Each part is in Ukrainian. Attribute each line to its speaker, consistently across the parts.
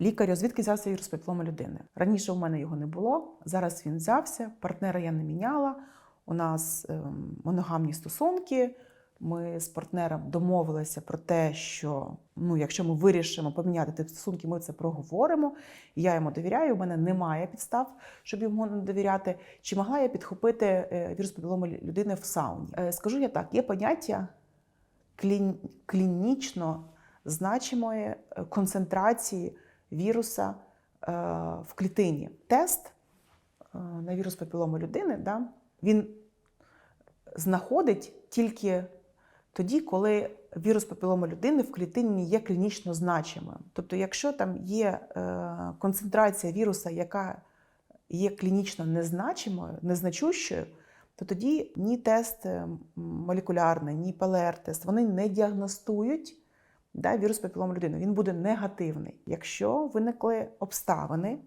Speaker 1: лікарю, звідки взявся вірус папіломи людини. Раніше у мене його не було, зараз він взявся, партнера я не міняла. У нас ем, моногамні стосунки. Ми з партнером домовилися про те, що ну, якщо ми вирішимо поміняти ті стосунки, ми це проговоримо. Я йому довіряю. У мене немає підстав, щоб йому не довіряти. Чи могла я підхопити е, вірус папіломи людини в сауні? Е, Скажу я так: є поняття клін... клінічно значимої е, концентрації віруса е, в клітині. Тест е, на вірус папіломи людини, да, він знаходить тільки тоді, коли вірус папіломи людини в клітині є клінічно значимим. Тобто, якщо там є е, концентрація віруса, яка є клінічно незначимою, незначущою, то тоді ні тест молекулярний, ні ПЛР-тест вони не діагностують да, вірус папіломи людини. Він буде негативний. Якщо виникли обставини,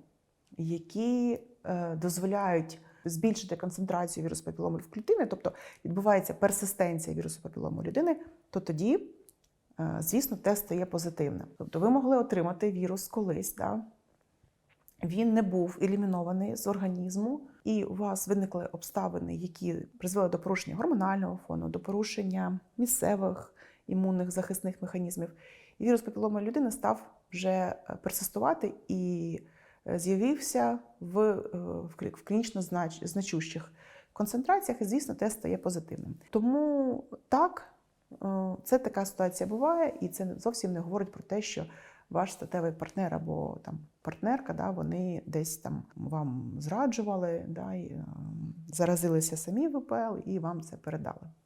Speaker 1: які е, дозволяють збільшити концентрацію вірусу папіломи в клітини, тобто відбувається персистенція вірусу папіломи людини, то тоді, е, звісно, тест стає позитивним. Тобто ви могли отримати вірус колись, да? він не був елімінований з організму, і у вас виникли обставини, які призвели до порушення гормонального фону, до порушення місцевих імунних захисних механізмів. І вірус папіломи людини став вже е, персистувати і е, з'явився в, е, в клінічно значущих концентраціях, і, звісно, тест стає позитивним. Тому так, це така ситуація буває, і це зовсім не говорить про те, що ваш статевий партнер або там партнерка, да, вони десь там вам зраджували, да, і, е, заразилися самі ВПЛ і вам це передали.